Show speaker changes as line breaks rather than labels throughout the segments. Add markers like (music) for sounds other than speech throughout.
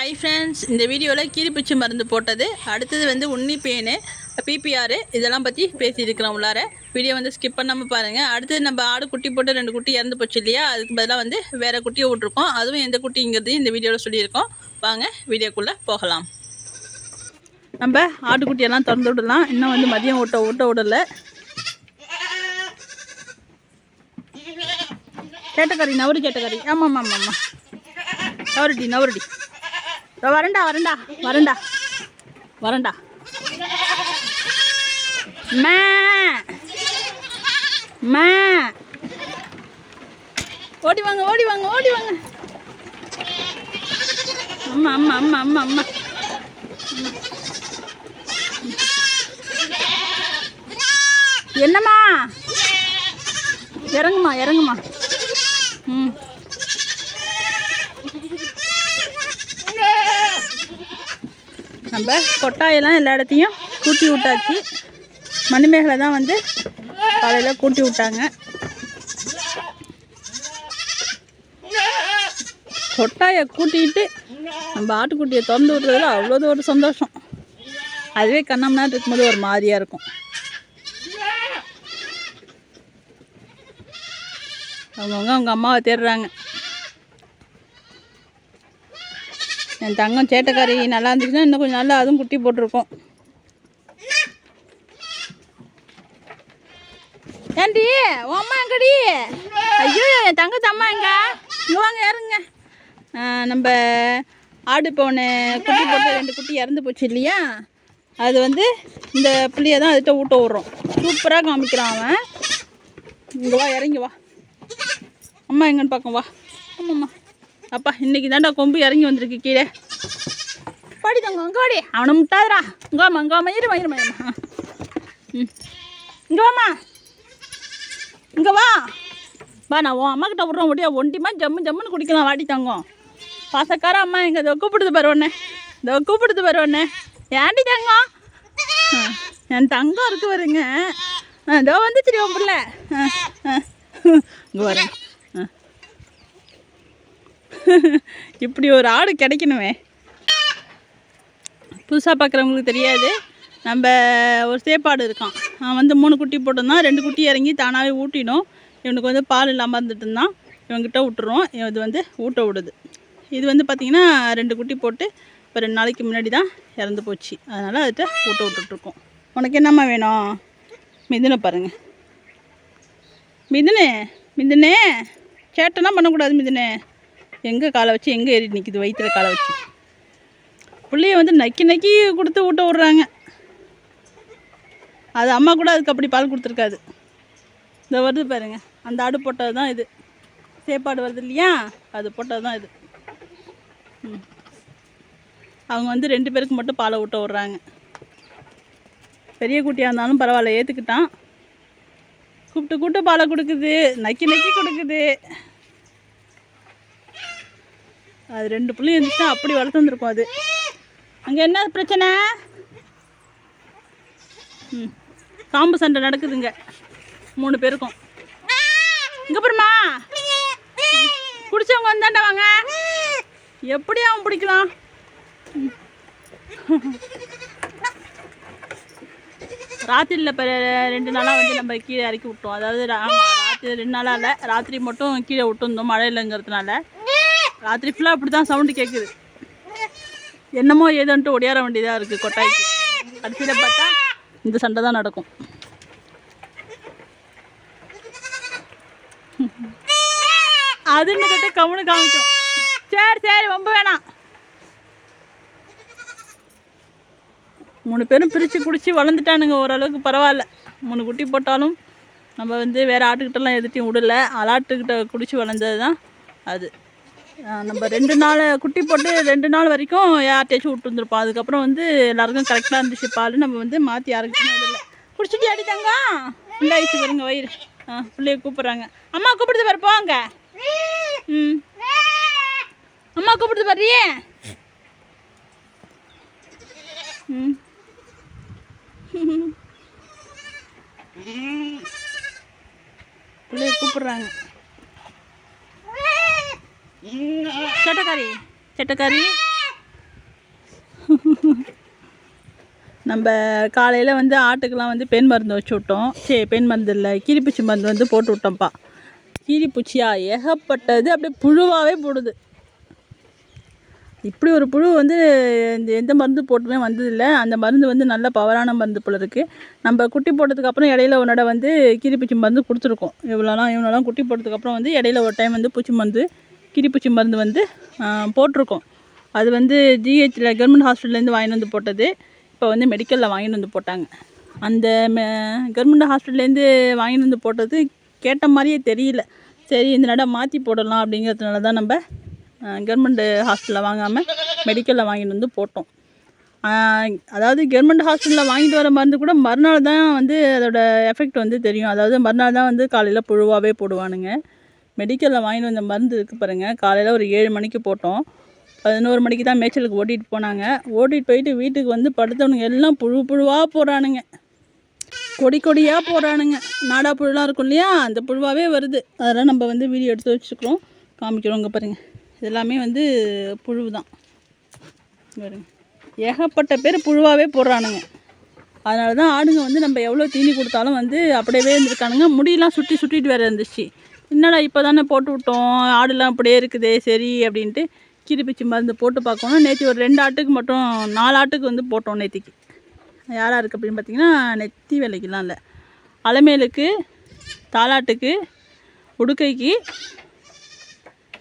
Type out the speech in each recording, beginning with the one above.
Hi friends இந்த வீடியோவில் கீரிப்பூச்சி மருந்து போட்டது. அடுத்தது வந்து உன்னி பேனு பிபிஆர் இதெல்லாம் பற்றி பேசியிருக்கிறோம் உள்ளார. வீடியோ வந்து ஸ்கிப் பண்ணாமல் பாருங்கள் அடுத்தது நம்ம ஆடு குட்டி போட்டு ரெண்டு குட்டி இறந்து போச்சு இல்லையா? அதுக்கு பதிலாக வந்து வேறு குட்டியை விட்ருக்கோம் அதுவும் எந்த குட்டிங்கிறது இந்த வீடியோவில் சொல்லியிருக்கோம். வாங்க வீடியோக்குள்ளே போகலாம். நம்ம ஆட்டுக்குட்டியெல்லாம் திறந்து விடலாம். இன்னும் வந்து மதியம் ஊட்ட ஓட்ட விடலை. கேட்டக்கறி நவரு கேட்டக்கறி ஆமாம் ஆமாம் ஆமாம். நவருடி நவருடி. வரண்டா வரண்டா வரண்டா வரண்டா. மே மே. ஓடி வாங்க ஓடி வாங்க ஓடி வாங்க. அம்மா அம்மா அம்மா அம்மா அம்மா. என்னம்மா? இறங்குமா இறங்குமா ம் நம்ம கொட்டாயெல்லாம் எல்லா இடத்தையும் கூட்டி விட்டாச்சு. மணிமேகலை தான் வந்து காலையில் கூட்டி விட்டாங்க. கொட்டாயை கூட்டிட்டு நம்ம ஆட்டுக்குட்டியை திறந்து விட்றதுல அவ்வளோது ஒரு சந்தோஷம். அதுவே கண்ணம்னா இருக்கும்போது ஒரு மாதிரியாக இருக்கும். அவங்கவுங்க அவங்க அம்மாவை தேடுறாங்க. என் தங்கம் சேட்டைக்காரி நல்லா இருந்துச்சுன்னா இன்னும் கொஞ்சம் நல்லா அதுவும் குட்டி போட்டிருக்கோம். ஏண்டி? உம்மா எங்கடி? ஐயோ என் தங்கத்து அம்மா எங்க? வாங்க இறங்குங்க. நம்ம ஆடு போன குட்டி போட்டு ரெண்டு குட்டி இறந்து போச்சு இல்லையா? அது வந்து இந்த புளியை தான் அதுகிட்ட ஊட்ட விட்றோம். சூப்பராக காமிக்கிறான் அவன். இங்கே வா இறங்கி வா. அம்மா எங்கன்னு பார்க்க வா. ஆமாம்மா அப்பா இன்னைக்கு தாண்டா கொம்பு இறங்கி வந்திருக்கு கீழே. பாடி தங்க அங்கே அவனை முட்டாதரா இங்கோமா இங்கோமா இங்கே வாமா இருமா இருமா இருமா ம். இங்கே வாமா இங்கே வா. வா நான் உன் அம்மா கிட்ட விட்றோம் முடியா ஒண்டிமா ஜம்மு ஜம்முன்னு குடிக்கலாம் வாடி தங்கம். பாசக்கார அம்மா இங்கே இதை கூப்பிடுது பாரு உடனே கூப்பிடுது பாரு ஏண்டி தங்கம்? என் தங்கம் இருக்கு வருங்க இதோ வந்து உன் பிள்ளை. இங்கே வரேன். (laughs) இப்படி ஒரு ஆடு கிடைக்கணுமே. புதுசாக பார்க்குறவங்களுக்கு தெரியாது. நம்ம ஒரு சேப்பாடு இருக்கான். அவன் வந்து மூணு குட்டி போட்டிருந்தான். ரெண்டு குட்டி இறங்கி தானாகவே ஊட்டிடும். இவனுக்கு வந்து பால் இல்லாமல் இருந்துட்டு இருந்தான். இவங்கிட்ட விட்டுருவோம் இது வந்து ஊட்ட விடுது. இது வந்து பார்த்திங்கன்னா ரெண்டு குட்டி போட்டு இப்போ ரெண்டு நாளைக்கு முன்னாடி தான் இறந்து போச்சு. அதனால் அதுகிட்ட ஊட்ட விட்டுட்ருக்கோம் உனக்கு என்னம்மா வேணும்? மிதுனை பாருங்கள் மிதுனே? மிதுனே? சேட்டெல்லாம் பண்ணக்கூடாது மிதுனே. எங்கே காலை வச்சு எங்கே ஏறி நிற்கிது வயிற்றுல காலை வச்சு. பிள்ளைய வந்து நக்கி நக்கி கொடுத்து ஊட்ட விட்றாங்க. அது அம்மா கூட அதுக்கு அப்படி பால் கொடுத்துருக்காது. இந்த வருது பாருங்க. அந்த ஆடு போட்டது தான் இது. சேப்பாடு வருது இல்லையா? அது போட்டது தான் இது. ம். அவங்க வந்து ரெண்டு பேருக்கு மட்டும் பாலை ஊட்ட விட்றாங்க. பெரிய குட்டியாக இருந்தாலும் பரவாயில்ல. ஏற்றுக்கிட்டான் கூப்பிட்டு கூப்பிட்டு பாலை கொடுக்குது. நக்கி நக்கி கொடுக்குது. அது ரெண்டு பிள்ளை இருந்துச்சுன்னா அப்படி வளர்த்து வந்திருக்கும் அது. அங்கே என்ன பிரச்சனை? ம் காம்பு சண்டை நடக்குதுங்க. மூணு பேருக்கும். இங்கே பாருமா பிடிச்சவங்க வந்தாண்டா வாங்க. எப்படி அவன் பிடிக்கலாம்? ராத்திரியில் இப்போ ரெண்டு நாளாக வந்து நம்ம கீழே இறக்கி விட்டோம். அதாவது ஆமாம் ராத்திரி ரெண்டு நாளாக இல்லை ராத்திரி மட்டும் கீழே விட்டுருந்தோம் மழை இல்லைங்கிறதுனால. ராத்திரி ஃபுல்லாக அப்படி தான் சவுண்டு கேட்குது என்னமோ ஏதோன்ட்டு ஒடியார வேண்டியதாக இருக்குது கொட்டாய்க்கு. கடைசியில் பார்த்தா இந்த சண்டை தான் நடக்கும். அது கிட்ட கவனு காமிக்கும். சரி சரி ரொம்ப வேணாம். மூணு பேரும் பிரித்து பிடிச்சி வளர்ந்துட்டானுங்க ஓரளவுக்கு பரவாயில்ல. மூணு குட்டி போட்டாலும் நம்ம வந்து வேறு ஆட்டுக்கிட்டலாம் எதுட்டையும் விடல. அலாட்டுக்கிட்ட குடிச்சு வளர்ந்தது தான் அது. நம்ம ரெண்டு நாள் குட்டி போட்டு ரெண்டு நாள் வரைக்கும் யார்கிட்டயாச்சும் விட்டு வந்துருப்போம் அதுக்கப்புறம் வந்து எல்லாருக்கும் கரெக்டாக இருந்துச்சு பால். நம்ம வந்து மாற்றி யாருக்குமே விடல. குடிச்சிட்டு அடித்தாங்க ஃபுல்லாகிடுச்சு வருங்க வயிறு. ஆ பிள்ளைய கூப்பிட்றாங்க. அம்மா கூப்பிடுது பாரு போங்க ம். அம்மா கூப்பிடுது பாரியே ம். பிள்ளைய கூப்பிட்றாங்க. சேட்டக்காரி சேட்டக்காரி. நம்ம காலையில் வந்து ஆட்டுக்கெலாம் வந்து பெண் மருந்து வச்சு விட்டோம். சரி பெண் மருந்து இல்லை கீரிப்பூச்சி மருந்து வந்து போட்டு விட்டோம்ப்பா. கீரிப்பூச்சியா ஏகப்பட்டது அப்படியே புழுவாகவே போடுது. இப்படி ஒரு புழு வந்து இந்த எந்த மருந்து போட்டுமே வந்ததில்லை. அந்த மருந்து வந்து நல்ல பவரான மருந்து போல் இருக்குது நம்ம குட்டி போட்டதுக்கப்புறம் இடையில ஒரு நடை வந்து கீரிப்பூச்சி மருந்து கொடுத்துருக்கோம். இவ்வளோலாம் இவ்வளோலாம் குட்டி போட்டதுக்கப்புறம் வந்து இடையில ஒரு டைம் வந்து பூச்சி மருந்து கிரிப்பூச்சி மருந்து வந்து போட்டிருக்கோம். அது வந்து ஜிஹெச்சில் கவர்மெண்ட் ஹாஸ்பிட்டல்லேருந்து வாங்கிட்டு வந்து போட்டது. இப்போ வந்து மெடிக்கலில் வாங்கிட்டு வந்து போட்டாங்க. அந்த மே கவர்மெண்ட் ஹாஸ்பிட்டல்லேருந்து வாங்கிட்டு வந்து போட்டது கேட்ட மாதிரியே தெரியல. சரி இந்த நடம் மாற்றி போடலாம் அப்படிங்கிறதுனால தான் நம்ம கவர்மெண்ட் ஹாஸ்பிட்டலில் வாங்காமல் மெடிக்கலில் வாங்கிட்டு வந்து போட்டோம். அதாவது கவர்மெண்ட் ஹாஸ்பிட்டலில் வாங்கிட்டு வர மருந்து கூட மறுநாள் தான் வந்து அதோடய எஃபெக்ட் வந்து தெரியும். அதாவது மறுநாள் தான் வந்து காலையில் புழுவாகவே போடுவானுங்க. மெடிக்கலில் வாங்கிட்டு வந்த மருந்து இருக்குது பாருங்கள் காலையில் ஒரு ஏழு மணிக்கு போட்டோம். பதினோரு மணிக்கு தான் மேய்ச்சலுக்கு ஓட்டிகிட்டு போனாங்க. ஓட்டிகிட்டு போயிட்டு வீட்டுக்கு வந்து படுத்தவனுங்க எல்லாம் புழு புழுவாக போகிறானுங்க கொடி கொடியாக போகிறானுங்க நாடா புழுலாம் இருக்கும் இல்லையா? அந்த புழுவாகவே வருது. அதெல்லாம் நம்ம வந்து வீடியோ எடுத்து வச்சுக்கிறோம். காமிக்கிறோங்க பாருங்கள் இதெல்லாமே வந்து புழு தான் பாருங்க. ஏகப்பட்ட பேர் புழுவாகவே போடுறானுங்க. அதனால தான் ஆடுங்க வந்து நம்ம எவ்வளோ தீனி கொடுத்தாலும் வந்து அப்படியே இருந்திருக்கானுங்க. முடியெல்லாம் சுற்றி சுற்றிட்டு வேறு இருந்துச்சு. என்னடா இப்போ தானே போட்டு விட்டோம்? ஆடுலாம் அப்படியே இருக்குதே சரி அப்படின்ட்டு கிரிப்பிச்சி மருந்து போட்டு பார்க்கணும். நேற்று ஒரு ரெண்டு ஆட்டுக்கு மட்டும் நாலு ஆட்டுக்கு வந்து போட்டோம் நேற்றுக்கு யாராக இருக்குது அப்படின்னு பார்த்தீங்கன்னா நெத்தி வேலைக்கெலாம் இல்லை. அலமேலுக்கு தாலாட்டுக்கு உடுக்கைக்கு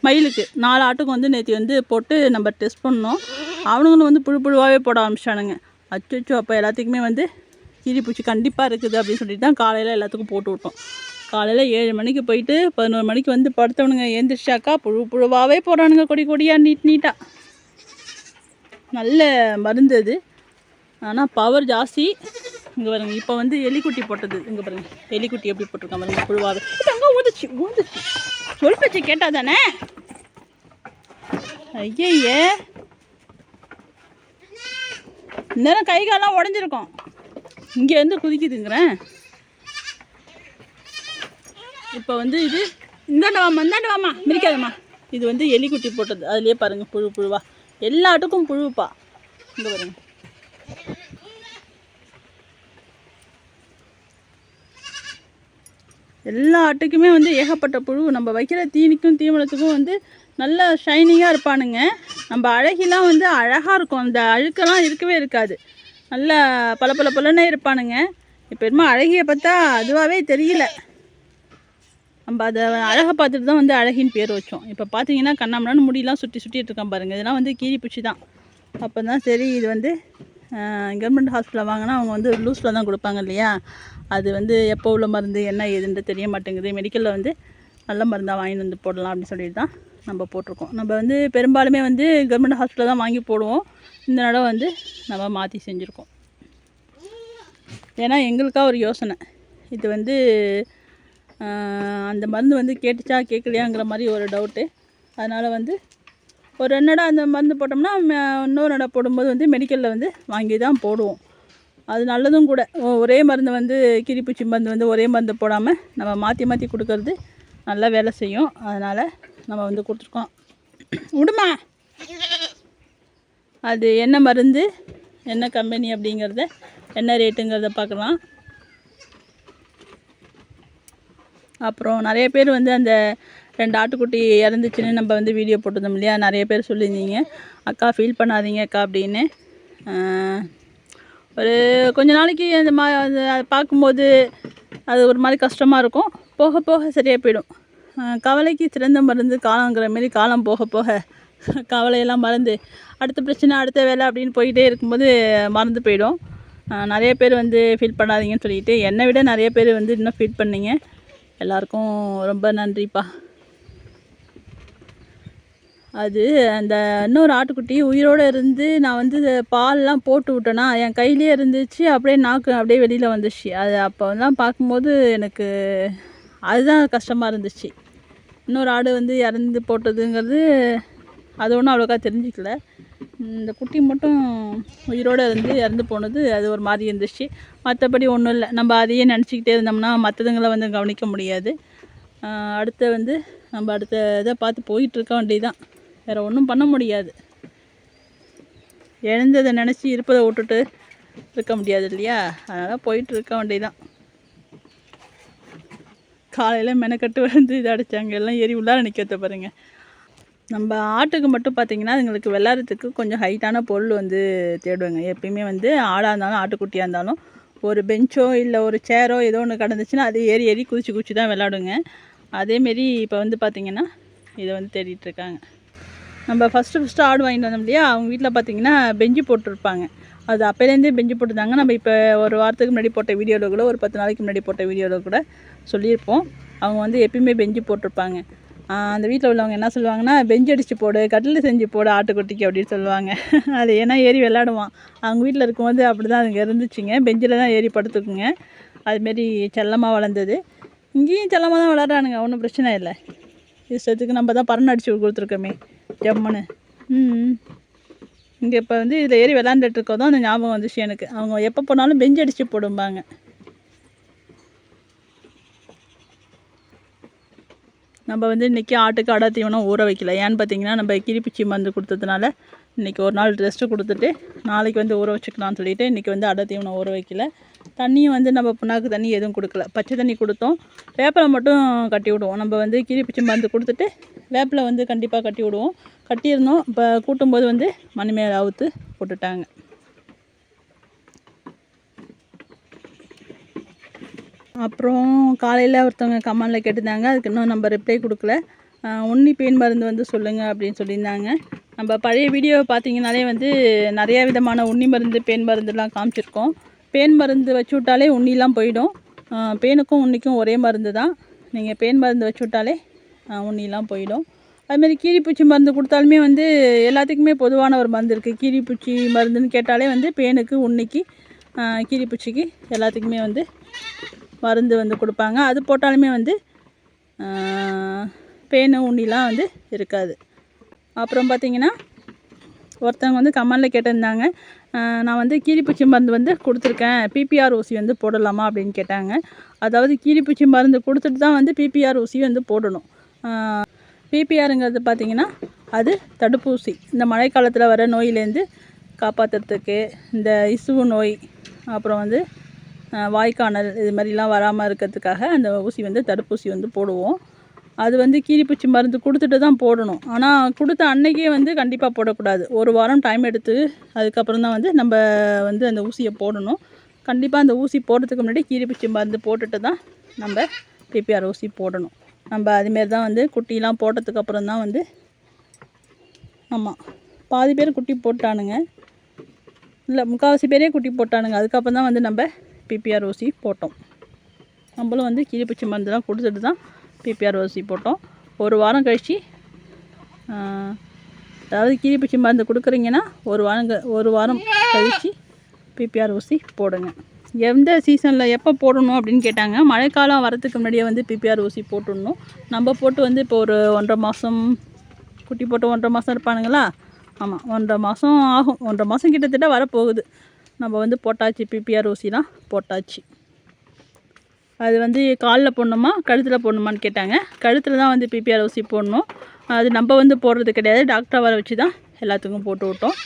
மயிலுக்கு நாலு ஆட்டுக்கு வந்து நேற்று வந்து போட்டு நம்ம டெஸ்ட் பண்ணோம். அவனுங்களும் வந்து புழு புழுவாகவே போட ஆரம்பிச்சிட்டானுங்க. அச்சோ அப்போ எல்லாத்துக்குமே வந்து கீரிப்பூச்சி கண்டிப்பாக இருக்குது அப்படின்னு சொல்லிட்டு தான் காலையில் எல்லாத்துக்கும் போட்டு விட்டோம். காலையில் ஏழு மணிக்கு போயிட்டு பதினோரு மணிக்கு வந்து படுத்தவனுங்க எழுந்திரிச்சாக்கா புழு புழுவாகவே போகிறானுங்க கொடி கொடியாக நீட் நீட்டாக நல்ல மருந்து அது. ஆனால் பவர் ஜாஸ்தி. இங்கே பாருங்க இப்போ வந்து எலிக்குட்டி போட்டது. இங்கே பாருங்க எலிக்குட்டி எப்படி போட்டிருக்காங்க பாருங்க புழுவாக அங்கே ஊந்துச்சு ஊந்துச்சு. சொல் பேச்சு கேட்டா தானே ஐயையே. இந்நேரம் கை காலெல்லாம் உடஞ்சிருக்கும். இங்கேருந்து குதிக்குதுங்கிறேன். இப்போ வந்து இது இந்தாண்ட வாமா இந்தாண்ட வாமா மிரிக்காதம்மா இது வந்து எலிக்குட்டி போட்டது. அதுலேயே பாருங்கள் புழு புழுவா. எல்லாட்டுக்கும் புழுப்பா. இந்த பாருங்க. எல்லா ஆட்டுக்குமே வந்து ஏகப்பட்ட புழு. நம்ம வைக்கிற தீனிக்கும் தீவனத்துக்கும் வந்து நல்ல ஷைனிங்காக இருப்பானுங்க. நம்ம அழகிலாம் வந்து அழகாக இருக்கும். அந்த அழுக்கெல்லாம் இருக்கவே இருக்காது. நல்லா பல பல பலனே இருப்பானுங்க. இப்போ என்னமோ அழகிய பார்த்தா அதுவாகவே தெரியல. நம்ம அதை அழகை பார்த்துட்டு தான் வந்து அழகின்னு பேர் வச்சோம். இப்போ பார்த்தீங்கன்னா கண்ணாமண்ணு முடியெல்லாம் சுற்றி சுற்றிட்டு இருக்கான் பாருங்கள் இதெல்லாம் வந்து கீரிப்பூச்சி தான். அப்போ தான் சரி இது வந்து கவர்மெண்ட் ஹாஸ்பிட்டலில் வாங்கினா அவங்க வந்து லூஸில் தான் கொடுப்பாங்க இல்லையா? அது வந்து எப்போ உள்ள மருந்து என்ன ஏதுன்ட்டு தெரிய மாட்டேங்குது. மெடிக்கலில் வந்து நல்ல மருந்தாக வாங்கிட்டு வந்து போடலாம் அப்படின்னு சொல்லிட்டு தான் நம்ம போட்டிருக்கோம். நம்ம வந்து பெரும்பாலுமே வந்து கவர்மெண்ட் ஹாஸ்பிட்டலில் தான் வாங்கி போடுவோம். இந்த தடவை வந்து நம்ம மாற்றி செஞ்சுருக்கோம். ஏன்னா எங்களுக்காக ஒரு யோசனை. இது வந்து அந்த மருந்து வந்து கேட்டுச்சா கேட்கலையாங்கிற மாதிரி ஒரு டவுட்டு. அதனால் வந்து ஒரு ரெண்டு அந்த மருந்து போட்டோம்னா இன்னொரு நடை போடும்போது வந்து மெடிக்கலில் வந்து வாங்கி தான் போடுவோம். அது நல்லதும் கூட. ஒரே மருந்து வந்து கிரிப்பூச்சி மருந்து வந்து ஒரே மருந்து போடாமல் நம்ம மாற்றி மாற்றி கொடுக்கறது நல்லா வேலை செய்யும். அதனால் நம்ம வந்து கொடுத்துருக்கோம். விடுமா அது என்ன மருந்து என்ன கம்பெனி அப்படிங்கிறத என்ன ரேட்டுங்கிறத பார்க்கலாம். அப்புறம் நிறைய பேர் வந்து அந்த ரெண்டு ஆட்டுக்குட்டி இறந்துச்சுன்னு நம்ம வந்து வீடியோ போட்டிருந்தோம் இல்லையா? நிறைய பேர் சொல்லியிருந்தீங்க. அக்கா ஃபீல் பண்ணாதீங்க அக்கா அப்படின்னு. ஒரு கொஞ்ச நாளைக்கு அந்த மா அது அதை பார்க்கும்போது அது ஒரு மாதிரி கஷ்டமாக இருக்கும். போக போக சரியாக போயிடும். கவலைக்கு சிறந்த மருந்து காலங்கிற மாரி காலம் போக போக கவலையெல்லாம் மறந்து அடுத்த பிரச்சனை அடுத்த வேலை அப்படின்னு போயிட்டே இருக்கும்போது மறந்து போயிடும். நிறைய பேர் வந்து ஃபீல் பண்ணாதீங்கன்னு சொல்லிட்டு என்னை விட நிறைய பேர் வந்து இன்னும் ஃபீல் பண்ணீங்க. எல்லாருக்கும் ரொம்ப நன்றிப்பா. அது அந்த இன்னொரு ஆட்டுக்குட்டி உயிரோடு இருந்து நான் வந்து பால்லாம் போட்டு விட்டேன்னா என் கையிலே இருந்துச்சு அப்படியே நாக்கு அப்படியே வெளியில் வந்துச்சு. அது அப்போ தான் பார்க்கும்போது எனக்கு அதுதான் கஷ்டமாக இருந்துச்சு. இன்னொரு ஆடு வந்து இறந்து போட்டதுங்கிறது அது ஒன்றும் அவ்வளோக்கா தெரிஞ்சிக்கல. இந்த குட்டி மட்டும் உயிரோடு இருந்து இறந்து போனது அது ஒரு மாதிரி இருந்துச்சு. மற்றபடி ஒன்றும் இல்லை. நம்ம அதையே நினச்சிக்கிட்டே இருந்தோம்னா மற்றதுங்களை வந்து கவனிக்க முடியாது. அடுத்த வந்து நம்ம அடுத்த இதை பார்த்து போயிட்டு இருக்க வேறு ஒன்றும் பண்ண முடியாது. எழுந்ததை நினச்சி இருப்பதை விட்டுட்டு இருக்க முடியாது இல்லையா? அதனால் போயிட்டு இருக்க வேண்டியதான் காலையில் மெனக்கட்டு வந்து இது அடித்தாங்க எல்லாம் ஏறி உள்ளார நிற்கிறத பாருங்க. நம்ம ஆட்டுக்கு மட்டும் பார்த்தீங்கன்னா அதுங்களுக்கு விளாட்றதுக்கு கொஞ்சம் ஹைட்டான பொருள் வந்து தேடுவாங்க. எப்பயுமே வந்து ஆடாக இருந்தாலும் ஆட்டுக்குட்டியாக இருந்தாலும் ஒரு பெஞ்சோ இல்லை ஒரு சேரோ ஏதோ ஒன்று கிடந்துச்சுன்னா அது ஏறி ஏறி குதிச்சு குதிச்சு தான் விளாடுங்க அதேமாரி இப்போ வந்து பார்த்திங்கன்னா இதை வந்து தேடிட்டுருக்காங்க நம்ம ஃபஸ்ட்டு ஃபஸ்ட்டு ஆடு வாங்கிட்டு வந்தோம் இல்லையா? அவங்க வீட்டில் பார்த்தீங்கன்னா பெஞ்சு போட்டிருப்பாங்க. அது அப்போலேருந்தே பெஞ்சு போட்டிருந்தாங்க. நம்ம இப்போ ஒரு வாரத்துக்கு முன்னாடி போட்ட வீடியோவில் கூட ஒரு பத்து நாளைக்கு முன்னாடி போட்ட வீடியோவில் கூட சொல்லியிருப்போம். அவங்க வந்து எப்பயுமே பெஞ்சு போட்டிருப்பாங்க. அந்த வீட்டில் உள்ளவங்க என்ன சொல்லுவாங்கன்னா பெஞ்சு அடித்து போடு கட்டில் செஞ்சு போடு ஆட்டுக்குட்டிக்கு அப்படின்னு சொல்லுவாங்க. (laughs) அது ஏன்னா ஏறி விளாடுவான் அவங்க வீட்டில் இருக்கும்போது அப்படி தான் அதுங்க இருந்துச்சுங்க. பெஞ்சில் தான் ஏறி படுத்துக்குங்க. அதுமாரி செல்லமாக வளர்ந்தது. இங்கேயும் செல்லமாக தான் விளாட்றானுங்க ஒன்றும் பிரச்சனை இல்லை. இஷ்டத்துக்கு நம்ம தான் பரண் அடித்து கொடுத்துருக்கோமே. ஜம்முன்னு. ம் இங்கே இப்போ வந்து இதில் ஏறி விளாண்டுட்டு இருக்கோம் அந்த ஞாபகம் வந்துச்சு எனக்கு. அவங்க எப்போ போனாலும் பெஞ்சு அடித்து போடும்பாங்க. நம்ம வந்து இன்றைக்கி ஆட்டுக்கு அடை தீவனம் ஊற வைக்கல. ஏன்னு பார்த்தீங்கன்னா நம்ம கிரிப்பிச்சி மருந்து கொடுத்ததுனால இன்றைக்கி ஒரு நாள் ரெஸ்ட்டு கொடுத்துட்டு நாளைக்கு வந்து ஊற வச்சுக்கலாம்னு சொல்லிட்டு இன்றைக்கி வந்து அடை தீவனம் ஊற வைக்கல. தண்ணியும் வந்து நம்ம புண்ணாக்கு தண்ணி எதுவும் கொடுக்கல. பச்சை தண்ணி கொடுத்தோம். வேப்பிலை மட்டும் கட்டி விடுவோம். நம்ம வந்து கிரிப்பிச்சி மருந்து கொடுத்துட்டு வேப்பிலை வந்து கண்டிப்பாக கட்டி விடுவோம். கட்டியிருந்தோம். இப்போ கூட்டும்போது வந்து மணி மேலே அவுத்து போட்டுட்டாங்க. அப்புறம் காலையில் ஒருத்தவங்க கமெண்டில் கேட்டிருந்தாங்க. அதுக்கு இன்னும் நம்ம ரிப்ளை கொடுக்கல. உன்னி பெயின் பேன் மருந்து வந்து சொல்லுங்கள் அப்படின்னு சொல்லியிருந்தாங்க. நம்ம பழைய வீடியோ பார்த்தீங்கனாலே வந்து நிறைய விதமான உண்ணி மருந்து பேன் மருந்துலாம் காமிச்சிருக்கோம். பேன் மருந்து வச்சு விட்டாலே உண்ணிலாம் போயிடும். பேனுக்கும் உண்ணிக்கும் ஒரே மருந்து தான். நீங்கள் பேன் மருந்து வச்சு விட்டாலே உன்னிலாம் உண்ணிலாம் போயிடும். அதுமாரி கீரிப்பூச்சி மருந்து கொடுத்தாலுமே வந்து எல்லாத்துக்குமே பொதுவான ஒரு மருந்து இருக்குது கீரிப்பூச்சி மருந்துன்னு கேட்டாலே வந்து பேனுக்கு உண்ணிக்கு கீரிப்பூச்சிக்கு எல்லாத்துக்குமே வந்து மருந்து வந்து கொடுப்பாங்க. அது போட்டாலுமே வந்து பேனு உண்ணிலாம் வந்து இருக்காது. அப்புறம் பார்த்திங்கன்னா ஒருத்தவங்க வந்து கமலில் கேட்டிருந்தாங்க. நான் வந்து கீரிப்பூச்சி மருந்து வந்து கொடுத்துருக்கேன். பிபிஆர் ஊசி வந்து போடலாமா அப்படின்னு கேட்டாங்க. அதாவது கீரிப்பூச்சி மருந்து கொடுத்துட்டு தான் வந்து பிபிஆர் ஊசி வந்து போடணும். பிபிஆருங்கிறது பார்த்தீங்கன்னா அது தடுப்பூசி. இந்த மழைக்காலத்தில் வர நோயிலேருந்து காப்பாற்றுறதுக்கு இந்த இசுவு நோய் அப்புறம் வந்து வாய்க்கானல் இது மாதிரிலாம் வராமல் இருக்கிறதுக்காக அந்த ஊசி வந்து தடுப்பூசி வந்து போடுவோம். அது வந்து கீரிப்பூச்சி மருந்து கொடுத்துட்டு தான் போடணும். ஆனால் கொடுத்த அன்னைக்கே வந்து கண்டிப்பாக போடக்கூடாது. ஒரு வாரம் டைம் எடுத்து அதுக்கப்புறம் தான் வந்து நம்ம வந்து அந்த ஊசியை போடணும். கண்டிப்பாக அந்த ஊசி போடுறதுக்கு முன்னாடி கீரிப்பூச்சி மருந்து போட்டுட்டு தான் நம்ம பிபிஆர் ஊசி போடணும். நம்ம அதுமாரி தான் வந்து குட்டிலாம் போட்டதுக்கப்புறம் தான் வந்து ஆமாம் பாதி பேர் குட்டி போட்டானுங்க. இல்லை முக்கால்வாசி பேரே குட்டி போட்டானுங்க. அதுக்கப்புறம் தான் வந்து நம்ம பிபிஆர் ஊசி போட்டோம். நம்மளும் வந்து கீரிப்பூச்சி மருந்துலாம் கொடுத்துட்டு தான் பிபிஆர் ஊசி போட்டோம். ஒரு வாரம் கழித்து அதாவது கீரிப்பூச்சி மருந்து கொடுக்குறீங்கன்னா ஒரு வாரம் ஒரு வாரம் கழித்து பிபிஆர் ஊசி போடுங்க. எந்த சீசனில் எப்போ போடணும் அப்படின்னு கேட்டாங்க. மழைக்காலம் வரதுக்கு முன்னாடியே வந்து பிபிஆர் ஊசி போட்டுடணும். நம்ம போட்டு வந்து இப்போ ஒரு ஒன்றரை மாதம் குட்டி போட்டு ஒன்றரை மாதம் இருப்பானுங்களா? ஆமாம் ஒன்றரை மாதம் ஆகும். ஒன்றரை மாதம் கிட்டத்தட்ட வரப்போகுது. நம்ம வந்து போட்டாச்சு பிபிஆர் ஊசிலாம் போட்டாச்சு. அது வந்து காலில் போடணுமா கழுத்தில் போடணுமான்னு கேட்டாங்க. கழுத்தில் தான் வந்து பிபிஆர் ஊசி போடணும். அது நம்ம வந்து போடுறது கிடையாது டாக்டரை வர வச்சு தான் எல்லாத்துக்கும் போட்டு விட்டோம்.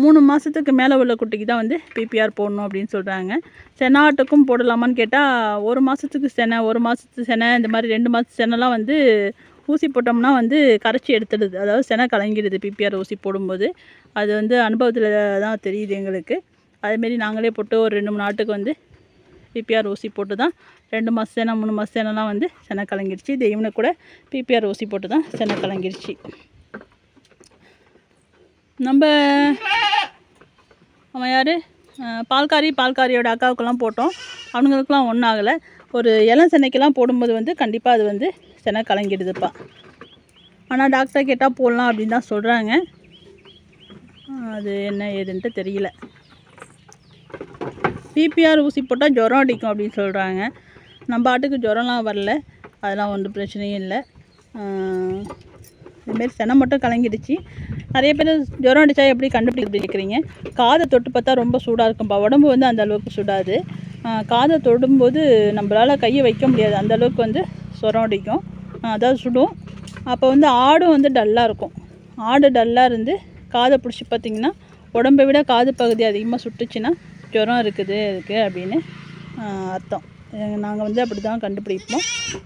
மூணு மாதத்துக்கு மேலே உள்ள குட்டிக்கு தான் வந்து பிபிஆர் போடணும் அப்படின்னு சொல்கிறாங்க செனாட்டுக்கும் போடலாமான்னு கேட்டால் ஒரு மாதத்துக்கு செனை ஒரு மாதத்து செனை இந்த மாதிரி ரெண்டு மாதத்து செனைலாம் வந்து ஊசி போட்டோம்னா வந்து கரைச்சி எடுத்துடுது. அதாவது செனை கலங்கிடுது. பிபிஆர் ஊசி போடும்போது. அது வந்து அனுபவத்தில் தான் தெரியுது எங்களுக்கு. அதேமாரி நாங்களே போட்டு ஒரு ரெண்டு மூணு நாட்டுக்கு வந்து பிபிஆர் ஊசி போட்டு தான் ரெண்டு மாதம் சேனை மூணு மாதம் சேனைலாம் வந்து செனை கலங்கிடுச்சு. இது இவனுக்கு கூட பிபிஆர் ஊசி போட்டு தான் செனை கலங்கிடுச்சு. நம்ம அவன் யார்? பால்காரி பால்காரியோட அக்காவுக்கெல்லாம் போட்டோம். அவனுங்களுக்குலாம் ஒன்றும் ஆகலை. ஒரு இளம் சென்னைக்கெல்லாம் போடும்போது வந்து கண்டிப்பாக அது வந்து செனை கலங்கிடுதுப்பா. ஆனால் டாக்டர் கேட்டால் போடலாம் அப்படின்னு தான் சொல்கிறாங்க அது என்ன ஏதுன்ட்டு தெரியல. பிபிஆர் ஊசி போட்டால் ஜுரம் அடிக்கும் அப்படின்னு சொல்கிறாங்க நம்ம ஆட்டுக்கு ஜுரம்லாம் வரல. அதெல்லாம் ஒன்றும் பிரச்சனையும் இல்லை. இதுமாரி செனை மட்டும் கலங்கிடுச்சு. நிறைய பேர் ஜுரம் அடித்தா எப்படி கண்டுபிடிக்கிறீங்க காதை தொட்டு பார்த்தா ரொம்ப சூடாக இருக்கும்ப்பா உடம்பு வந்து அந்த அளவுக்கு சுடாது. காதை தொடும்போது நம்மளால் கையை வைக்க முடியாது. அந்தளவுக்கு வந்து சுரம் அடிக்கும். அதாவது சுடும். அப்போ வந்து ஆடும் வந்து டல்லாக இருக்கும். ஆடு டல்லாக இருந்து காதை பிடிச்சி பார்த்திங்கன்னா உடம்பை விட காது பகுதி அதிகமாக சுட்டுச்சுன்னா ஜுரம் இருக்குது அதுக்கு அப்படின்னு அர்த்தம். நாங்கள் வந்து அப்படி தான் கண்டுபிடிப்போம்.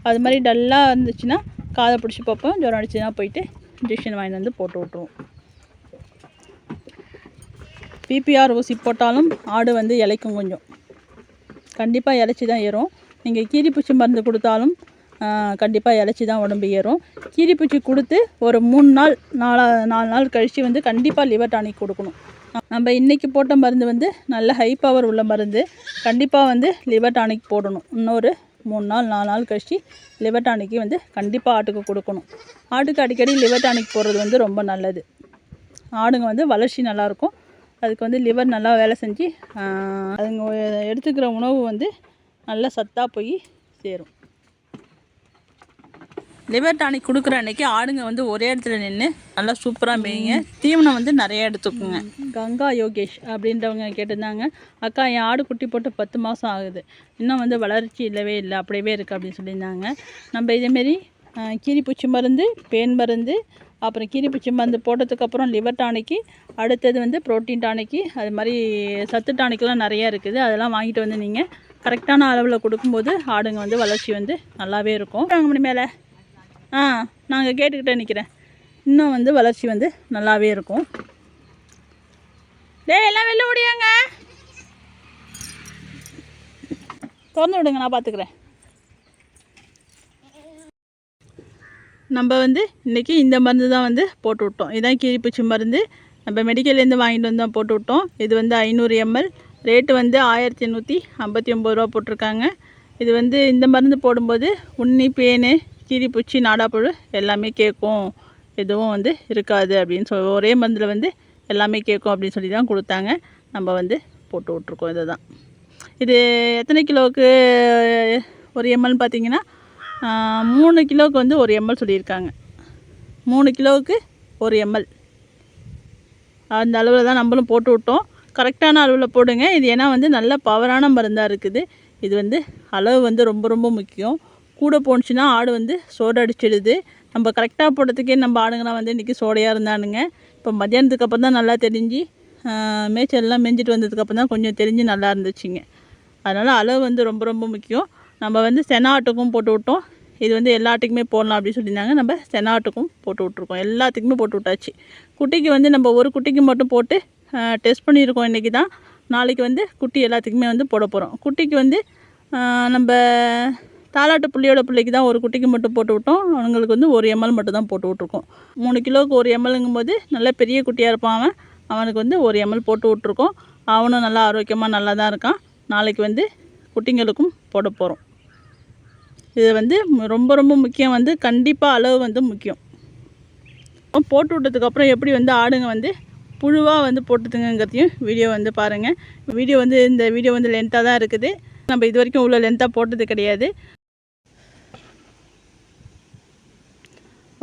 அது மாதிரி டல்லாக இருந்துச்சுன்னா காதை பிடிச்சி பார்ப்போம். ஜுரம் அடிச்சுன்னா போயிட்டு இன்ஜெக்ஷன் வாங்கிட்டு வந்து போட்டு விட்ருவோம் பிபிஆர் ஊசி போட்டாலும் ஆடு வந்து இளைக்கும் கொஞ்சம். கண்டிப்பாக இளைச்சி தான் ஏறும் நீங்கள் கீரிப்பூச்சி மருந்து கொடுத்தாலும் கண்டிப்பாக இழைச்சி தான் உடம்பு ஏறும். கீரிப்பூச்சி கொடுத்து ஒரு மூணு நாள் நாலா நாலு நாள் கழித்து வந்து கண்டிப்பாக லிவர் டானிக் கொடுக்கணும். நம்ம இன்றைக்கி போட்ட மருந்து வந்து நல்ல ஹை பவர் உள்ள மருந்து. கண்டிப்பாக வந்து லிவர் டானிக் போடணும். இன்னொரு மூணு நாள் நாலு நாள் கழித்து லிவர் டானிக்கு வந்து கண்டிப்பாக ஆட்டுக்கு கொடுக்கணும். ஆட்டுக்கு அடிக்கடி லிவர் டானிக் போடுறது வந்து ரொம்ப நல்லது. ஆடுங்க வந்து வளர்ச்சி நல்லாயிருக்கும் அதுக்கு வந்து லிவர் நல்லா வேலை செஞ்சு அதுங்க எடுத்துக்கிற உணவு வந்து நல்லா சத்தாக போய் சேரும். லிவர் டானிக் கொடுக்குற அன்னைக்கு ஆடுங்க வந்து ஒரே இடத்துல நின்று நல்லா சூப்பராக மேய்ங்க. தீவனம் வந்து நிறைய எடுத்துக்குங்க. கங்கா யோகேஷ் அப்படின்றவங்க கேட்டிருந்தாங்க. அக்கா என் ஆடு குட்டி போட்டு பத்து மாதம் ஆகுது. இன்னும் வந்து வளர்ச்சி இல்லவே இல்லை அப்படியே இருக்குது அப்படின்னு சொல்லியிருந்தாங்க. நம்ம இதேமாரி கீரிப்பூச்சி மருந்து பேன் மருந்து அப்புறம் கீரிப்பூச்சி மருந்து போட்டதுக்கப்புறம் லிவர் டானிக்கு அடுத்தது வந்து புரோட்டீன் டானிக்கு அது மாதிரி சத்து டானிக்கெலாம் நிறையா இருக்குது. அதெல்லாம் வாங்கிட்டு வந்து நீங்கள் கரெக்டான அளவில் கொடுக்கும்போது ஆடுங்க வந்து வளர்ச்சி வந்து நல்லாவே இருக்கும். வாங்க மணி மேலே. ஆ நாங்கள் கேட்டுக்கிட்டே நிற்கிறேன் இன்னும் வந்து வளர்ச்சி வந்து நல்லாவே இருக்கும். டேய் எல்லாம் வெளில ஓடியாங்க. திறந்து விடுங்க நான் பார்த்துக்கிறேன் நம்ம வந்து இன்றைக்கி இந்த மருந்து தான் வந்து போட்டு விட்டோம். இதுதான் கீரிப்பூச்சி மருந்து. நம்ம மெடிக்கல்லேருந்து வாங்கிட்டு வந்து தான் போட்டு விட்டோம். இது வந்து ஐநூறு எம்எல் ரேட்டு வந்து ஆயிரத்தி எண்ணூற்றி ஐம்பத்தி ஒம்பது ரூபா போட்டிருக்காங்க. இது வந்து இந்த மருந்து போடும்போது உண்ணி பேனு கீரிப்பூச்சி நாடாப்புழு எல்லாமே கேட்கும். எதுவும் வந்து இருக்காது அப்படின்னு சொல்லி ஒரே மருந்தில் வந்து எல்லாமே கேட்கும் அப்படின்னு சொல்லி தான் கொடுத்தாங்க. நம்ம வந்து போட்டு விட்ருக்கோம் இதை தான் இது எத்தனை கிலோவுக்கு ஒரு எம்எல்னு பார்த்தீங்கன்னா மூணு கிலோவுக்கு வந்து ஒரு எம்எல் சொல்லியிருக்காங்க. மூணு கிலோவுக்கு ஒரு எம்எல். அந்த அளவில் தான் நம்மளும் போட்டு விட்டோம். கரெக்டான அளவில் போடுங்க. இது ஏன்னா வந்து நல்ல பவரான மருந்தாக இருக்குது. இது வந்து அளவு வந்து ரொம்ப ரொம்ப முக்கியம். கூட போணுச்சுன்னா ஆடு வந்து சோடு அடிச்சிடுது. நம்ம கரெக்டாக போடுறதுக்கே நம்ம ஆடுங்கலாம் வந்து இன்றைக்கி சோடையாக இருந்தானுங்க. இப்போ மத்தியானத்துக்கு அப்புறம் தான் நல்லா தெரிஞ்சு மேய்ச்சல்லாம் மேய்ஞ்சிட்டு வந்ததுக்கப்புறம் தான் கொஞ்சம் தெரிஞ்சு நல்லா இருந்துச்சுங்க. அதனால் அளவு வந்து ரொம்ப ரொம்ப முக்கியம். நம்ம வந்து சென ஆட்டுக்கும் போட்டு விட்டோம். இது வந்து எல்லா ஆட்டுக்குமே போடலாம் அப்படின்னு சொல்லியிருந்தாங்க. நம்ம சென ஆட்டுக்கும் போட்டு விட்ருக்கோம் எல்லாத்துக்குமே போட்டு விட்டாச்சு. குட்டிக்கு வந்து நம்ம ஒரு குட்டிக்கு மட்டும் போட்டு டெஸ்ட் பண்ணியிருக்கோம் இன்றைக்கி தான். நாளைக்கு வந்து குட்டி எல்லாத்துக்குமே வந்து போட போகிறோம் குட்டிக்கு வந்து நம்ம தாலாட்டு புள்ளியோட பிள்ளைக்கு தான் ஒரு குட்டிக்கு மட்டும் போட்டு விட்டோம். அவங்களுக்கு வந்து ஒரு எம்எல் மட்டும் தான் போட்டு விட்ருக்கோம் மூணு கிலோவுக்கு ஒரு எம்எல்ங்கும் போது நல்ல பெரிய குட்டியாக இருப்பான் அவன். அவனுக்கு வந்து ஒரு எம்எல் போட்டு விட்ருக்கோம் அவனும் நல்லா ஆரோக்கியமாக நல்லா தான் இருக்கான். நாளைக்கு வந்து குட்டிங்களுக்கும் போட போகிறோம் இது வந்து ரொம்ப ரொம்ப முக்கியம் வந்து கண்டிப்பாக அளவு வந்து முக்கியம். அப்புறம் போட்டு விட்டதுக்கப்புறம் எப்படி வந்து ஆடுங்க வந்து புழுவாக வந்து போட்டுதுங்கிறதையும் வீடியோ வந்து பாருங்கள் வீடியோ வந்து இந்த வீடியோ வந்து லென்த்தாக தான் இருக்குது. நம்ம இது வரைக்கும் உள்ள லென்த்தாக போட்டது கிடையாது.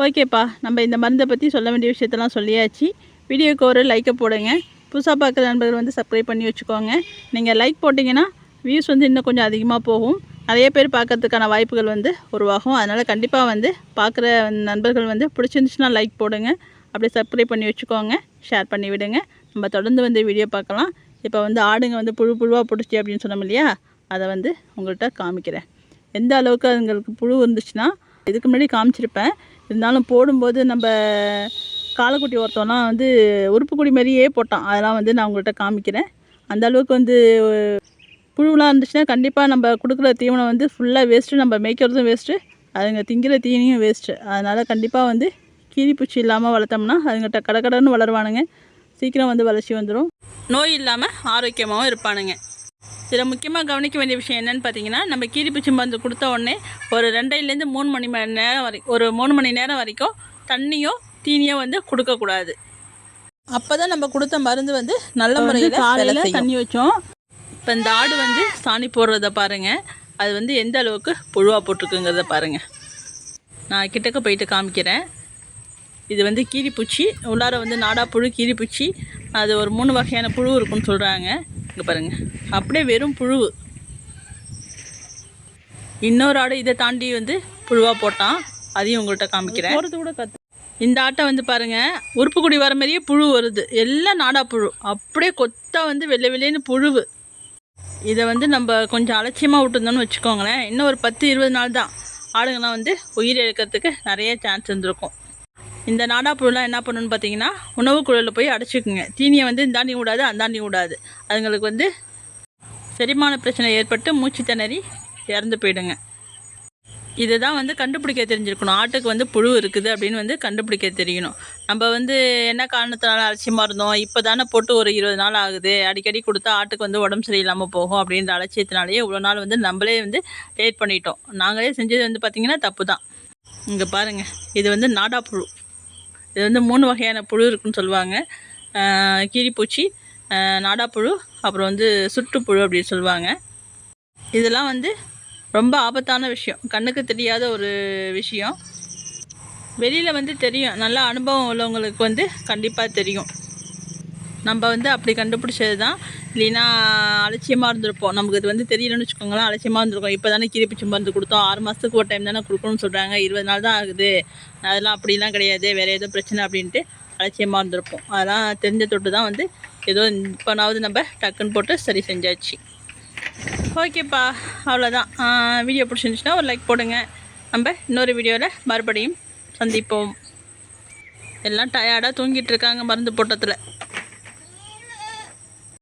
ஓகேப்பா நம்ம இந்த மருந்தை பற்றி சொல்ல வேண்டிய விஷயத்தெல்லாம் சொல்லியாச்சு. வீடியோக்கு ஒரு லைக்கை போடுங்க. புதுசாக பார்க்குற நண்பர்கள் வந்து சப்ஸ்கிரைப் பண்ணி வச்சுக்கோங்க. நீங்கள் லைக் போட்டிங்கன்னா வியூஸ் வந்து இன்னும் கொஞ்சம் அதிகமாக போகும். நிறைய பேர் பார்க்கறதுக்கான வாய்ப்புகள் வந்து உருவாகும். அதனால் கண்டிப்பாக வந்து பார்க்குற நண்பர்கள் வந்து பிடிச்சிருந்துச்சுன்னா லைக் போடுங்க. அப்படியே சப்ஸ்கிரைப் பண்ணி வச்சுக்கோங்க. ஷேர் பண்ணி விடுங்க. நம்ம தொடர்ந்து வந்து வீடியோ பார்க்கலாம். இப்போ வந்து ஆடுங்க வந்து புழு புழுவாக பிடிச்சி அப்படின்னு சொன்னோம் இல்லையா? அதை வந்து உங்கள்கிட்ட காமிக்கிறேன். எந்த அளவுக்கு அதுங்களுக்கு புழு இருந்துச்சுன்னா இதுக்கு முன்னாடி காமிச்சிருப்பேன். இருந்தாலும் போடும்போது நம்ம காலக்குட்டி ஒருத்தவெல்லாம் வந்து உறுப்புக்குடி மாதிரியே போட்டான். அதெல்லாம் வந்து நான் உங்கள்கிட்ட காமிக்கிறேன். அந்த அளவுக்கு வந்து புழுலாம் இருந்துச்சுன்னா கண்டிப்பாக நம்ம கொடுக்குற தீவனம் வந்து ஃபுல்லாக வேஸ்ட்டு நம்ம மேய்க்கிறதும் வேஸ்ட்டு அதுங்க திங்கிற தீனியும் வேஸ்ட்டு அதனால் கண்டிப்பாக வந்து கீரிப்பூச்சி இல்லாமல் வளர்த்தோம்னா அதுங்கிட்ட கடக்கடன்னு வளருவானுங்க. சீக்கிரம் வந்து வளர்ச்சி வந்துடும் நோய் இல்லாமல் ஆரோக்கியமாகவும் இருப்பானுங்க. இதில் முக்கியமாக கவனிக்க வேண்டிய விஷயம் என்னன்னு பார்த்தீங்கன்னா நம்ம கீரிப்பூச்சி மருந்து கொடுத்த உடனே ஒரு ரெண்டைலேருந்து மூணு மணி மணி நேரம் வரை ஒரு மூணு மணி நேரம் வரைக்கும் தண்ணியோ தீனியோ வந்து கொடுக்கக்கூடாது. அப்போ தான் நம்ம கொடுத்த மருந்து வந்து நல்ல முறையில் காலையில் தண்ணி வச்சோம். இப்போ இந்த ஆடு வந்து சாணி போடுறத பாருங்கள் அது வந்து எந்த அளவுக்கு புழுவாக போட்டிருக்குங்கிறத பாருங்கள் நான் கிட்டக்க போயிட்டு காமிக்கிறேன். இது வந்து கீரிப்பூச்சி உள்ளார வந்து நாடா புழு கீரிப்பூச்சி. அது ஒரு மூணு வகையான புழு இருக்குன்னு சொல்கிறாங்க இங்கே பாருங்கள் அப்படியே வெறும் புழு. இன்னொரு ஆடு இதை தாண்டி வந்து புழுவாக போட்டான். அதையும் உங்கள்கிட்ட காமிக்கிறேன். கூட கற்று இந்த ஆட்டை வந்து பாருங்க உறுப்பு குடி வர மாதிரியே புழு வருது. எல்லாம் நாடா புழு. அப்படியே கொத்தா வந்து வெள்ளை வெள்ளைன்னு புழுவு. இதை வந்து நம்ம கொஞ்சம் அலட்சியமாக விட்டுருந்தோம்னு வச்சுக்கோங்களேன். இன்னும் ஒரு பத்து இருபது நாள் தான் ஆடுங்கள்லாம் வந்து உயிர் இழக்கிறதுக்கு நிறைய சான்ஸ் இருந்திருக்கும். இந்த நாடா புழுலாம் என்ன பண்ணணும்னு பார்த்தீங்கன்னா உணவு குழலில் போய் அடைச்சிக்குங்க. தீனியை வந்து இந்தாண்டி விடாது அந்தாண்டி விடாது. அதுங்களுக்கு வந்து செரிமான பிரச்சனை ஏற்பட்டு மூச்சு திணறி இறந்து போயிடுங்க. இதுதான் வந்து கண்டுபிடிக்க தெரிஞ்சிருக்கணும். ஆட்டுக்கு வந்து புழு இருக்குது அப்படின்னு வந்து கண்டுபிடிக்க தெரியணும். நம்ம வந்து என்ன காரணத்தினால அலட்சியமாக இருந்தோம்? இப்போ தானே போட்டு ஒரு இருபது நாள் ஆகுது. அடிக்கடி கொடுத்தா ஆட்டுக்கு வந்து உடம்பு சரியில்லாமல் போகும் அப்படின்ற அலட்சியத்தினாலேயே இவ்வளோ நாள் வந்து நம்மளே வந்து லேட் பண்ணிட்டோம். நாங்களே செஞ்சது வந்து பார்த்திங்கன்னா தப்பு தான் இங்கே பாருங்கள் இது வந்து நாடா புழு. இது வந்து மூணு வகையான புழு இருக்குன்னு சொல்லுவாங்க. கீரிப்பூச்சி நாடாப்புழு அப்புறம் வந்து சுற்றுப்புழு அப்படின்னு சொல்லுவாங்க. இதெல்லாம் வந்து ரொம்ப ஆபத்தான விஷயம். கண்ணுக்கு தெரியாத ஒரு விஷயம். வெளியில் வந்து தெரியும். நல்ல அனுபவம் உள்ளவங்களுக்கு வந்து கண்டிப்பாக தெரியும். நம்ம வந்து அப்படி கண்டுபிடிச்சது தான். இல்லைன்னா அலட்சியமாக இருந்திருப்போம். நமக்கு இது வந்து தெரியலன்னு வச்சுக்கோங்களேன். அலட்சியமாக இருந்திருக்கோம். இப்போ தானே கீரிப்பிச்சி மருந்து கொடுத்தோம். ஆறு மாதத்துக்கு ஒரு டைம் தானே கொடுக்கணும்னு சொல்கிறாங்க இருபது நாள் தான் ஆகுது. அதெல்லாம் அப்படிலாம் கிடையாது. வேறு எதுவும் பிரச்சனை அப்படின்ட்டு அலட்சியமாக இருந்திருப்போம். அதெல்லாம் தெரிஞ்ச தொட்டு தான் வந்து ஏதோ இப்போனாவது நம்ம டக்குன்னு போட்டு சரி செஞ்சாச்சு. ஓகேப்பா அவ்வளோதான். வீடியோ பிடிச்சிருந்துச்சுன்னா ஒரு லைக் போடுங்க. நம்ம இன்னொரு வீடியோவில் மறுபடியும் சந்திப்போம். எல்லாம் டயர்டாக தூங்கிட்டு இருக்காங்க மருந்து போட்டத்தில்